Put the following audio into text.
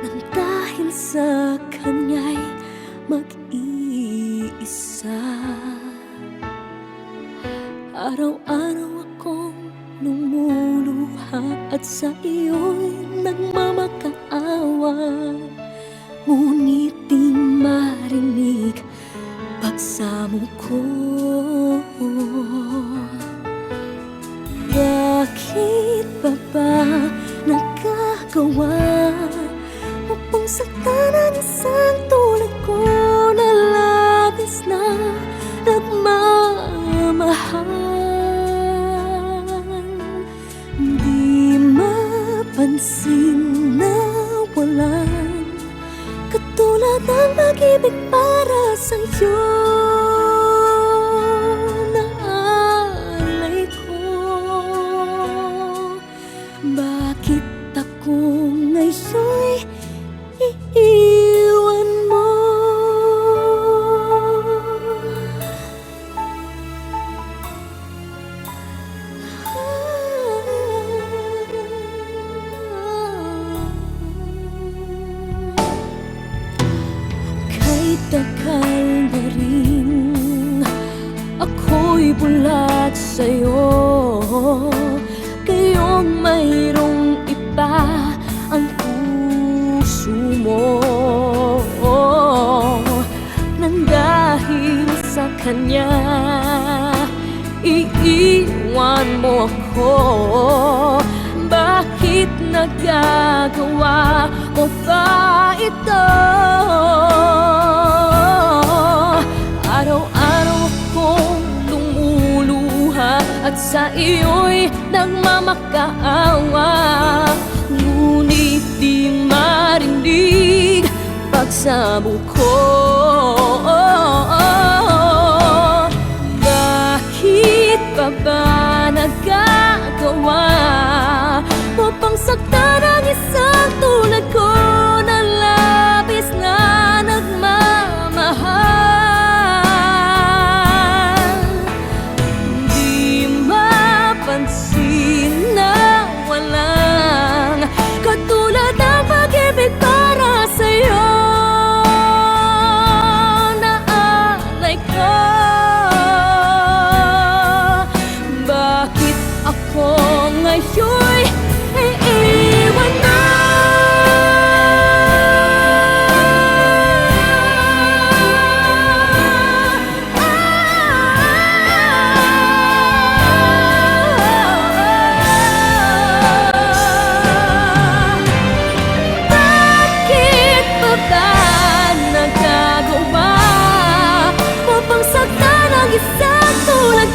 Nang dahil sa kanya'y mag-iisa. Araw-araw akong lumuluha At sa iyo'y nagmamakaawa. Ngunit di marinig pagsamo ko. Bakit ba ba nagkagawa nagmamahal Di mapansin na walang Katulad ng pag-ibig para sa'yo Kay tagal na rin Ako'y bulat sa'yo. Kayong mayroong iba Ang puso mo. Nang dahil sa kanya Iiwan mo ako. Bakit nagagawa mo pa ito? At sa iyo'y nagmamakaawa Ngunit di marinig pagsamo ko. Bakit pa ba nagagawa